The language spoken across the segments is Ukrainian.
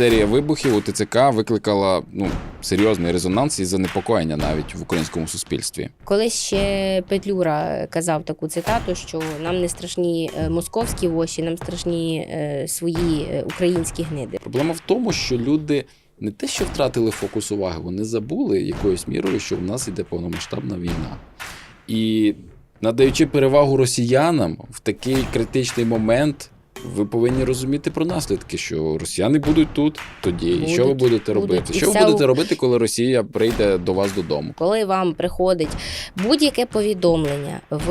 Серія вибухів у ТЦК викликала ну, серйозний резонанс і занепокоєння навіть в українському суспільстві. Колись ще Петлюра казав таку цитату, що нам не страшні е, московські воші, нам страшні е, свої е, українські гниди. Проблема в тому, що люди не те, що втратили фокус уваги, вони забули якоюсь мірою, що в нас іде повномасштабна війна. І надаючи перевагу росіянам в такий критичний момент. Ви повинні розуміти про наслідки, що росіяни будуть тут тоді. і що ви будете будуть. робити? І Що ви будете у- робити, коли Росія прийде до вас додому? Коли вам приходить будь-яке повідомлення в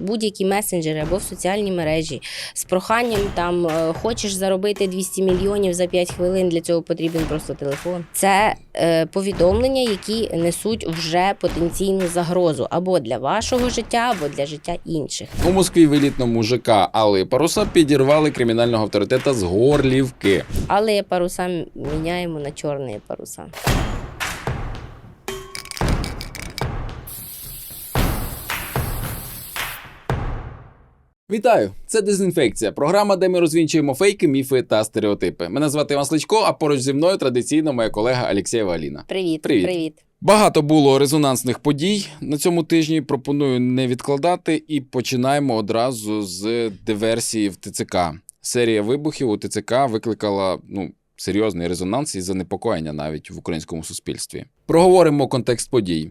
будь-які месенджери або в соціальні мережі з проханням там е, хочеш заробити 200 мільйонів за 5 хвилин, для цього потрібен просто телефон. Це е, повідомлення, які несуть вже потенційну загрозу або для вашого життя, або для життя інших. У Москві в елітному ЖК Али Паруса підірвали кримінального авторитета з Горлівки. Але паруса міняємо на чорні паруса. Вітаю! Це дезінфекція. Програма, де ми розвінчуємо фейки, міфи та стереотипи. Мене звати Іван Сличко, а поруч зі мною традиційно моя колега Алєксєєва Аліна. Привіт, Привіт. привіт. Багато було резонансних подій на цьому тижні. Пропоную не відкладати і починаємо одразу з диверсії в ТЦК. Серія вибухів у ТЦК викликала ну. Серйозний резонанс і занепокоєння навіть в українському суспільстві. Проговоримо контекст подій.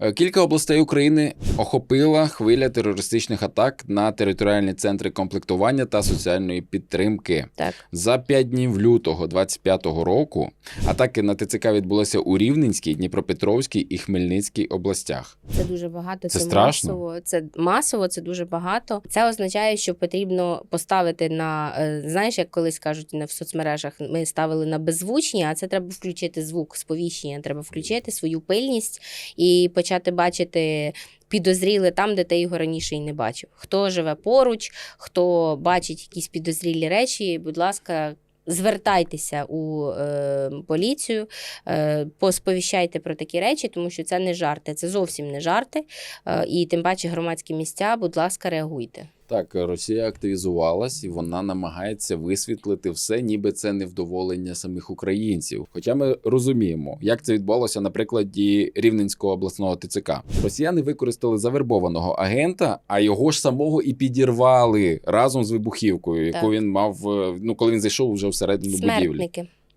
Е, Кілька областей України охопила хвиля терористичних атак на територіальні центри комплектування та соціальної підтримки. Так. За п'ять днів лютого 25-го року атаки на ТЦК відбулися у Рівненській, Дніпропетровській і Хмельницькій областях. Це дуже багато. Це Це, страшно. масово. Це масово, це дуже багато. Це означає, що потрібно поставити на е, знаєш, як колись кажуть на- в соцмережах, ми ставили на беззвучні, а це треба включити звук сповіщення. Треба включити свою пильність і почати бачити. Підозріли там, де ти його раніше і не бачив. Хто живе поруч, хто бачить якісь підозрілі речі, будь ласка, звертайтеся у е, поліцію, е, посповіщайте про такі речі, тому що це не жарти, це зовсім не жарти. Е, і тим паче громадські місця, будь ласка, реагуйте. Так, Росія активізувалась і вона намагається висвітлити все, ніби це невдоволення самих українців. Хоча ми розуміємо, як це відбулося на прикладі Рівненського обласного ТЦК. Росіяни використали завербованого агента, а його ж самого і підірвали разом з вибухівкою, яку Так. він мав. е, Ну коли він зайшов вже всередину будівлі.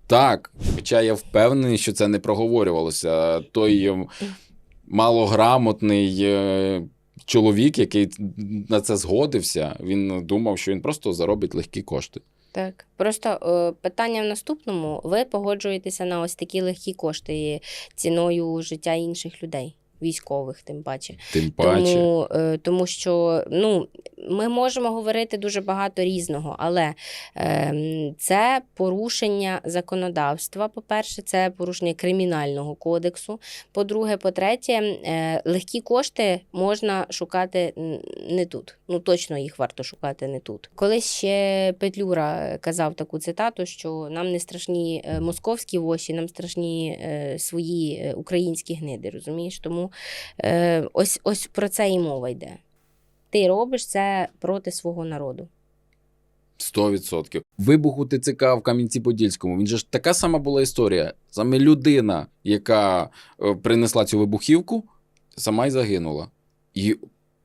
Так, хоча я впевнений, що це не проговорювалося. Той е, малограмотний е, чоловік, який на це згодився, він думав, що він просто заробить легкі кошти. Так, просто е, питання в наступному: ви погоджуєтеся на ось такі легкі кошти ціною життя інших людей, військових, тим паче. Тим паче. Тому, е, тому що ну, ми можемо говорити дуже багато різного, але е, це порушення законодавства. По-перше, це порушення кримінального кодексу. По-друге, по-третє, е, легкі кошти можна шукати не тут. Ну точно їх варто шукати не тут. Колись ще Петлюра казав таку цитату, що нам не страшні е, московські воші, нам страшні е, свої е, українські гниди. Розумієш? Тому Е, ось, ось про це і мова йде. Ти робиш це проти свого народу. 100%. Вибух у ТЦК в Кам'янці-Подільському. Він же ж така сама була історія. Саме людина, яка е, принесла цю вибухівку, сама й загинула. І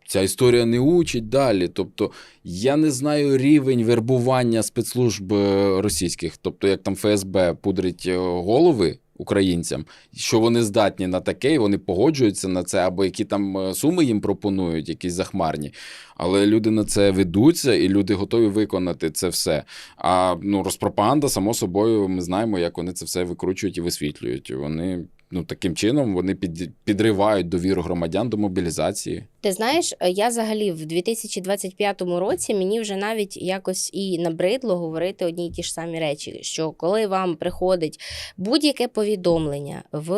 ця історія не учить далі. Тобто, я не знаю рівень вербування спецслужб е, російських, тобто, як там ФСБ пудрить е, голови українцям, що вони здатні на таке, і вони погоджуються на це, або які там е, суми їм пропонують, якісь захмарні. Але люди на це ведуться, і люди готові виконати це все. А ну, розпропаганда, само собою, ми знаємо, як вони це все викручують і висвітлюють. Вони ну таким чином вони під, підривають довіру громадян до мобілізації. Ти знаєш, е, я взагалі в 2025 році мені вже навіть якось і набридло говорити одні й ті ж самі речі. Що коли вам приходить будь-яке повідомлення в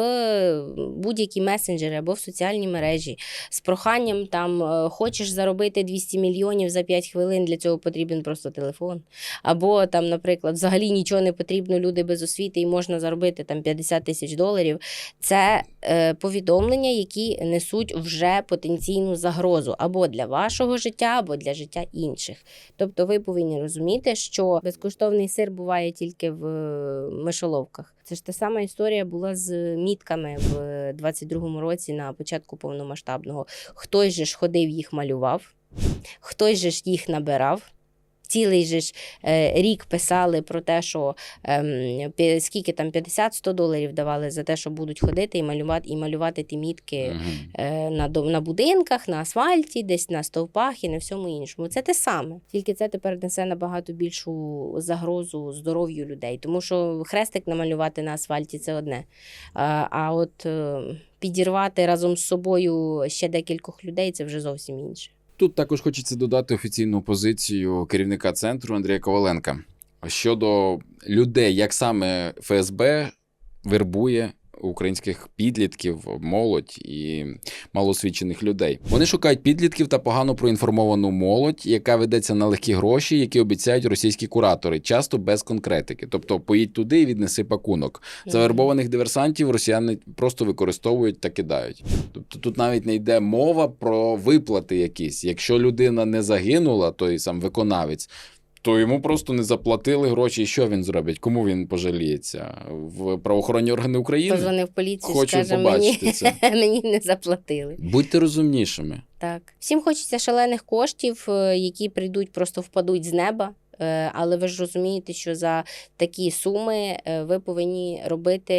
будь-які месенджери або в соціальні мережі з проханням там е, хочеш заробити 200 мільйонів за 5 хвилин, для цього потрібен просто телефон. Або там, наприклад, взагалі нічого не потрібно, люди без освіти і можна заробити там 50 тисяч доларів. Це е, повідомлення, які несуть вже потенційну загрозу або для вашого життя, або для життя інших. Тобто ви повинні розуміти, що безкоштовний сир буває тільки в е, мишоловках. Це ж та сама історія була з мітками в 22-му році на початку повномасштабного. Хтось же ж ходив їх малював, хтось же ж їх набирав. Цілий же ж е, рік писали про те, що ем, скільки там 50-100 доларів давали за те, що будуть ходити і малювати, і малювати ті мітки е, на, на будинках, на асфальті, десь на стовпах і на всьому іншому. Це те саме. Тільки це тепер несе набагато більшу загрозу здоров'ю людей. Тому що хрестик намалювати на асфальті це одне. А, а от е, підірвати разом з собою ще декількох людей це вже зовсім інше. Тут також хочеться додати офіційну позицію керівника центру Андрія Коваленка щодо людей, як саме ФСБ вербує українських підлітків, молодь і малосвідчених людей. Вони шукають підлітків та погано проінформовану молодь, яка ведеться на легкі гроші, які обіцяють російські куратори, часто без конкретики. Тобто поїдь туди і віднеси пакунок. Завербованих диверсантів росіяни просто використовують та кидають. Тобто тут навіть не йде мова про виплати якісь. Якщо людина не загинула, той сам виконавець. То йому просто не заплатили гроші, і що він зробить? Кому він пожаліється? В правоохоронні органи України? Позвонив в поліцію, Хочу скаже, побачити мені, це. мені не заплатили. Будьте розумнішими. Так, всім хочеться шалених коштів, е, які прийдуть, просто впадуть з неба. Е, Але ви ж розумієте, що за такі суми е, ви повинні робити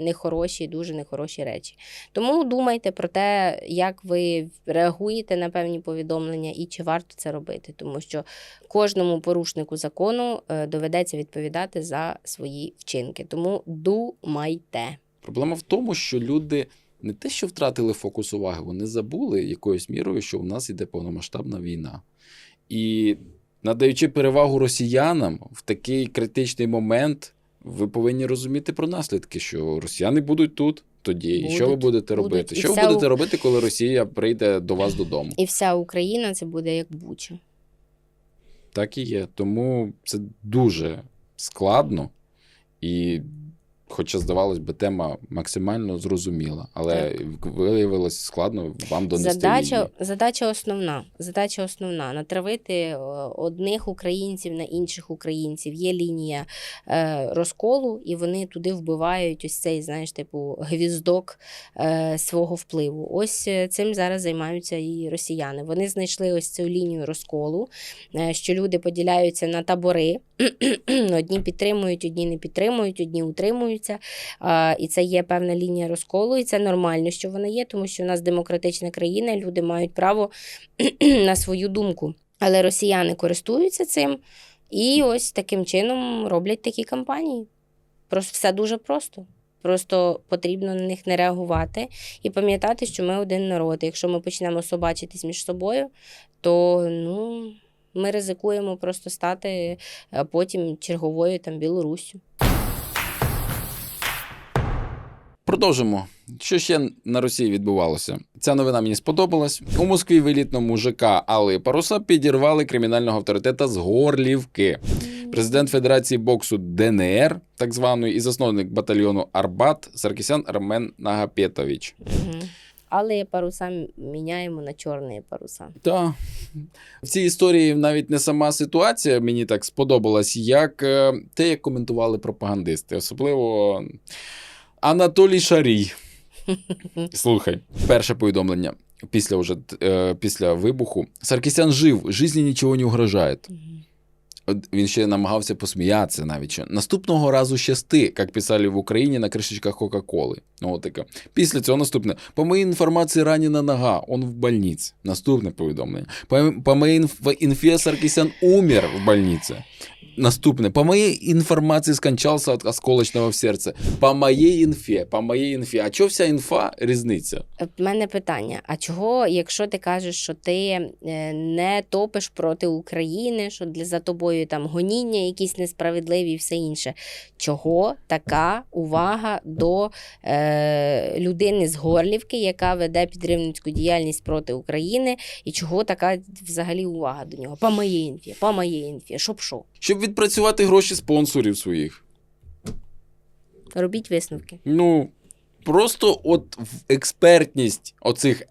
нехороші, дуже нехороші речі. Тому думайте про те, як ви реагуєте на певні повідомлення і чи варто це робити, тому що кожному порушнику закону е, доведеться відповідати за свої вчинки. Тому думайте. Проблема в тому, що люди не те, що втратили фокус уваги, вони забули якоюсь мірою, що в нас іде повномасштабна війна. І надаючи перевагу росіянам в такий критичний момент, ви повинні розуміти про наслідки, що росіяни будуть тут. Тоді і що ви будете будуть. робити? І Що ви будете У- робити, коли Росія прийде до вас додому? І вся Україна це буде як буча. Так і є. Тому це дуже складно і. Хоча, здавалось би, тема максимально зрозуміла, але виявилось складно вам донести Задача, її. задача основна. Задача основна натравити е, одних українців на інших українців. Є лінія е, розколу, і вони туди вбивають ось цей, знаєш, типу гвіздок е, свого впливу. Ось цим зараз займаються і росіяни. Вони знайшли ось цю лінію розколу, е, що люди поділяються на табори. одні підтримують, одні не підтримують, одні утримуються. А, і це є певна лінія розколу, і це нормально, що вона є, тому що у нас демократична країна, люди мають право на свою думку. Але росіяни користуються цим і ось таким чином роблять такі кампанії. Просто все дуже просто. Просто потрібно на них не реагувати і пам'ятати, що ми один народ. Якщо ми почнемо собачитись між собою, то ну, ми ризикуємо просто стати е, потім черговою там Білоруссю. Продовжимо. Що ще на Росії відбувалося? Ця новина мені сподобалась. У Москві в елітному ЖК Алли Паруса підірвали кримінального авторитета з Горлівки. Президент Федерації боксу ДНР, так званої, і засновник батальйону Арбат Саркісян Армен Нагапетович. Але паруса міняємо на чорні паруса. Так. В цій історії навіть не сама ситуація мені так сподобалась, як е, те, як коментували пропагандисти, особливо Анатолій Шарій. Слухай, перше повідомлення після, уже, е, після вибуху. Саркісян жив, житті нічого не угрожає. Він ще намагався посміятися навіть. Що. Наступного разу щасти, як писали в Україні на кришечках Кока-Коли. Ну, таке. Після цього наступне. По моїй інформації, ранена нога, он в больниці. Наступне повідомлення. По, по моїй інф- інфі Саркісян умер в больниці. Наступне. По моей информации скончался от осколочного в сердце. По моей інфі, по моей інфі. А чого вся інфа різниця? В мене питання: а чого, якщо ти кажеш, що ти е, не топиш проти України, що для за тобою там гоніння якісь несправедливі і все інше? Чого така увага до е, людини з Горлівки, яка веде підривницьку діяльність проти України, і чого така взагалі увага до нього? По моїй інфі, по моїй інфі, щоб що? Щоб відпрацювати гроші спонсорів своїх. Робіть висновки. Ну, просто от експертність оцих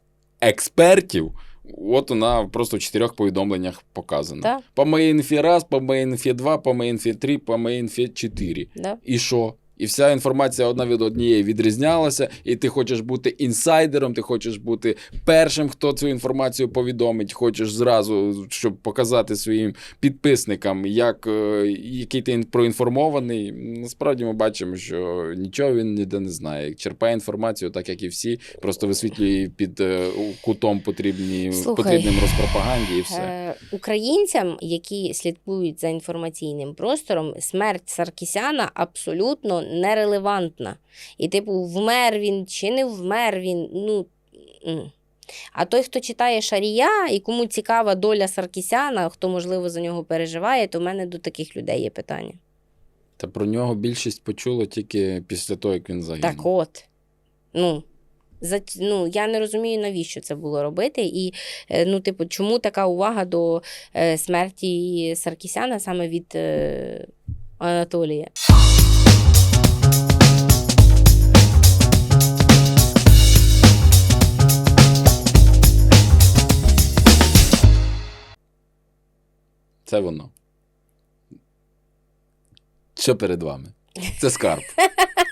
експертів От вона просто в чотирьох повідомленнях показана. Так. По MainFi 1, по MainFi 2, по Мейнфі 3, по MainFi 4. Да? І що? І вся інформація одна від однієї відрізнялася, і ти хочеш бути інсайдером, ти хочеш бути першим, хто цю інформацію повідомить. Хочеш зразу, щоб показати своїм підписникам, як, е, який ти проінформований. Насправді ми бачимо, що нічого він ніде не знає. Черпає інформацію, так як і всі, просто висвітлює під е, кутом потрібні, Слухай, потрібним розпропаганді і все. Е, українцям, які слідкують за інформаційним простором, смерть Саркісяна абсолютно нерелевантна. І, типу, вмер він чи не вмер він. Ну. А той, хто читає Шарія і кому цікава доля Саркісяна, хто, можливо, за нього переживає, то в мене до таких людей є питання. Та про нього більшість почула тільки після того, як він загинув. Так от. Ну, за, ну, я не розумію, навіщо це було робити. І, е, ну, типу, чому така увага до е, смерті Саркісяна саме від е, Анатолія? Це воно. Що перед вами? Це скарб.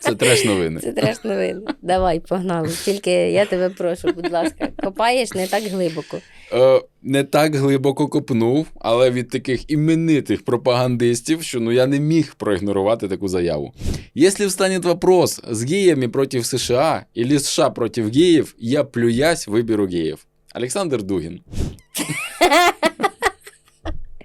Це треш новини. Це треш новин. Давай, погнали. Тільки я тебе прошу, будь ласка, копаєш не так глибоко. Е, не так глибоко копнув, але від таких іменитих пропагандистів, що ну я не міг проігнорувати таку заяву. Если встанет вопрос с геями против США или США против геев, я плюясь выберу геев. Олександр Дугін.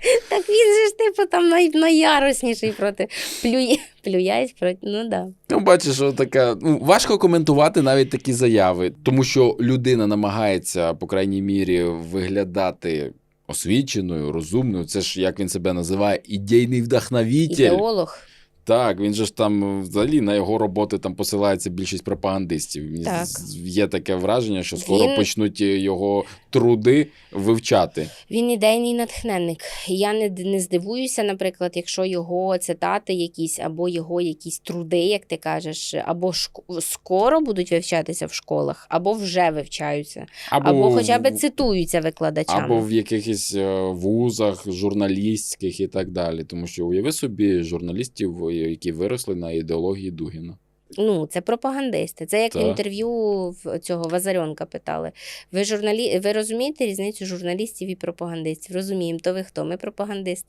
Так він же ж, типу, там най, найярусніший проти плює, плюять проти. Ну да. Ну, бачиш, що таке. Ну, важко коментувати навіть такі заяви, тому що людина намагається, по крайній мірі, виглядати освіченою, розумною. Це ж як він себе називає, ідейний вдохновитель. Ідеолог. Так, він же ж там взагалі на його роботи там посилається більшість пропагандистів. Так. Є таке враження, що скоро Він- почнуть його труди вивчати. Він ідейний натхненник. Я не, не здивуюся, наприклад, якщо його цитати якісь, або його якісь труди, як ти кажеш, або шк- скоро будуть вивчатися в школах, або вже вивчаються, або, або хоча б цитуються викладачами. або в якихось е, вузах журналістських і так далі. Тому що уяви собі журналістів, е, які виросли на ідеології Дугіна. Ну, це пропагандисти. Це як Так. інтерв'ю цього Вазарьонка питали. Ви журналі... ви розумієте різницю журналістів і пропагандистів? Розуміємо, то ви хто? Ми пропагандисти.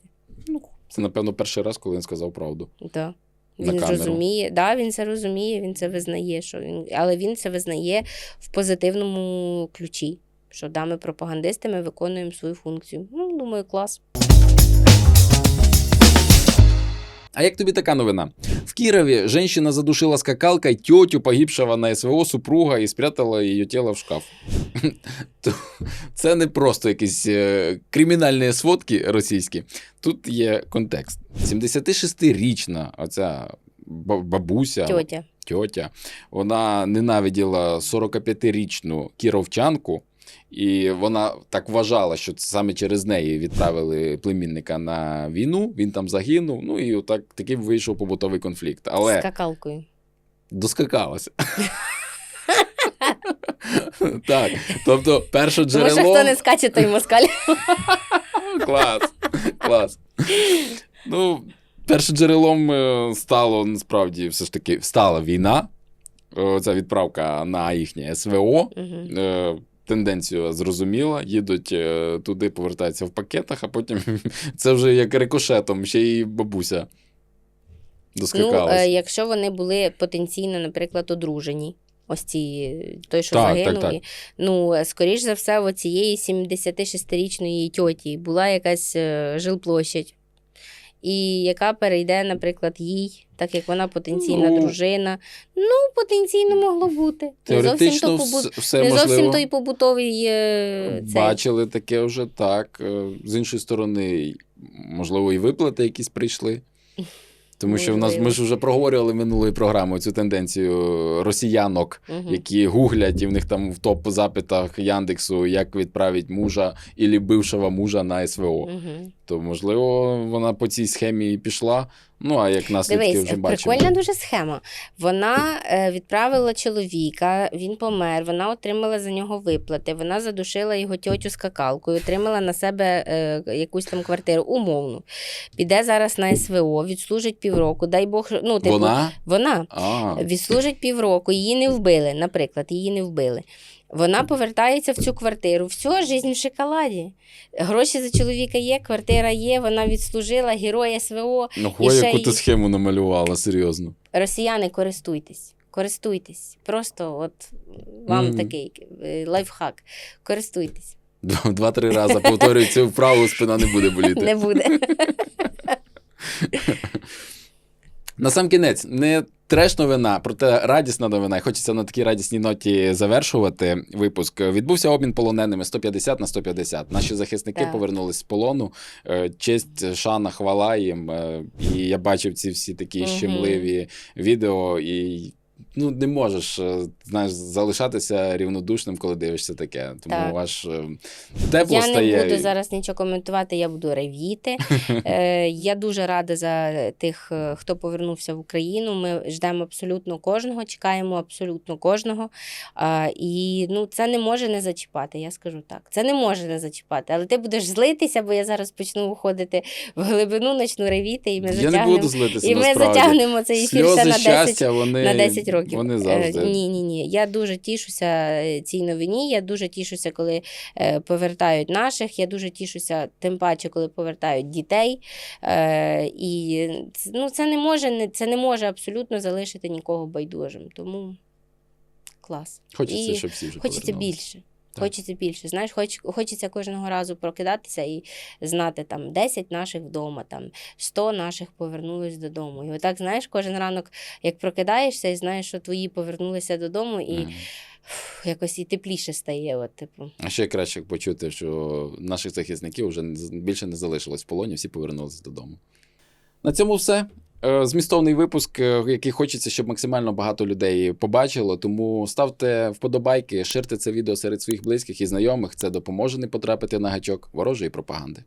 Це, напевно, перший раз, коли він сказав правду. Да. На Він камеру. зрозуміє, да, він це розуміє, він це визнає, що він, але він це визнає в позитивному ключі. Що да, ми пропагандисти, ми виконуємо свою функцію. Ну, думаю, клас. А як тобі така новина? В Кирове женщина задушила скакалкой тетю погибшего на СВО супруга і спрятала її тіло в шкаф. Це не просто якісь е, кримінальні сводки російські. Тут є контекст. 76-річна оця бабуся, Тьотя. тьотя, вона ненавиділа 45-річну кіровчанку, і вона так вважала, що саме через неї відправили племінника на війну. Він там загинув. Ну і отак таким вийшов побутовий конфлікт. Але какалкою. доскакалася. Так, тобто, перше Тому що джерело. хто не скаче, той москаль. Клас. Клас. Ну, першим джерелом е, стало насправді все ж таки стала війна. Е, Ця відправка на їхнє СВО. Мгм. Тенденцію зрозуміла, їдуть е, туди, повертаються в пакетах, а потім це вже як рикошетом, ще й бабуся Ну, е, якщо вони були потенційно, наприклад, одружені. Ось ці, той, що Так, так, загинув. так. і- Ну, е, скоріш за все, у цієї 76-річної тьоті була якась жилплощадь, і яка перейде, наприклад, їй, так як вона потенційна Ну, дружина. Ну, потенційно могло бути. Не зовсім, то все не зовсім той побутовий е, цей. Бачили таке вже так. Е, З іншої сторони, можливо, і виплати якісь прийшли. Тому що в нас ми ж вже проговорювали минулої програми цю тенденцію росіянок, Мгм. які гуглять, і в них там в топ-запитах Яндексу, як відправити мужа або бившого мужа на СВО. Мгм. То можливо вона по цій схемі і пішла. Ну а як наслідки Дивись, вже бачимо. прикольна дуже схема. Вона е, відправила чоловіка, він помер, вона отримала за нього виплати, вона задушила його тьотю скакалкою, отримала на себе е, якусь там квартиру, умовну. Піде зараз на СВО, відслужить півроку, дай Бог, ну, типу, Вона? вона А, відслужить півроку, її не вбили, наприклад, її не вбили. Вона повертається в цю квартиру. Все, жизнь в шоколаді. Гроші за чоловіка є, квартира є, вона відслужила, герой СВО. ну ще яку ти схему намалювала, серйозно. Росіяни, користуйтесь. Користуйтесь. Просто от вам Мгм. такий е, лайфхак. Користуйтесь. Два- Два-три рази повторюю цю вправу, спина не буде боліти. Не буде. На сам кінець, не треш новина, проте радісна новина. І Хочеться на такій радісній ноті завершувати випуск. Відбувся обмін полоненими 150 на 150. Наші захисники Так. повернулись з полону. Е, Честь, шана, хвала їм. Е, І я бачив ці всі такі Мгм. щемливі відео і. Ну, не можеш е, знаєш, залишатися рівнодушним, коли дивишся таке. Тому Так. аж е, тепло Я стає. не буду зараз нічого коментувати, я буду ревіти. Е, я дуже рада за тих, е, хто повернувся в Україну. Ми ждемо абсолютно кожного, чекаємо абсолютно кожного. А, і ну, це не може не зачіпати, я скажу так. Це не може не зачіпати. Але ти будеш злитися, бо я зараз почну виходити в глибину, почну ревіти, і ми Я не затягнемо. буду злитися І ми затягнемо цей ефір ще на 10 щастя, вони, на 10 років. Вони завжди. Ні, ні, ні. Я дуже тішуся е, цій новині. Я дуже тішуся, коли е, повертають наших. Я дуже тішуся, тим паче, коли повертають дітей. Е, і ну, це не може це не може абсолютно залишити нікого байдужим. Тому клас. Хочеться, І щоб всі вже Хочеться більше. Так. Хочеться більше. Знаєш, хоч, хочеться кожного разу прокидатися і знати там 10 наших вдома, там 100 наших повернулись додому. І отак, знаєш, кожен ранок, як прокидаєшся і знаєш, що твої повернулися додому, і Мгм. фух, якось і тепліше стає. От, типу. А ще краще почути, що наших захисників вже більше не залишилось в полоні, всі повернулися додому. На цьому все. Е, Змістовний випуск, е, який хочеться, щоб максимально багато людей побачило. Тому ставте вподобайки, ширте це відео серед своїх близьких і знайомих. Це допоможе не потрапити на гачок ворожої пропаганди.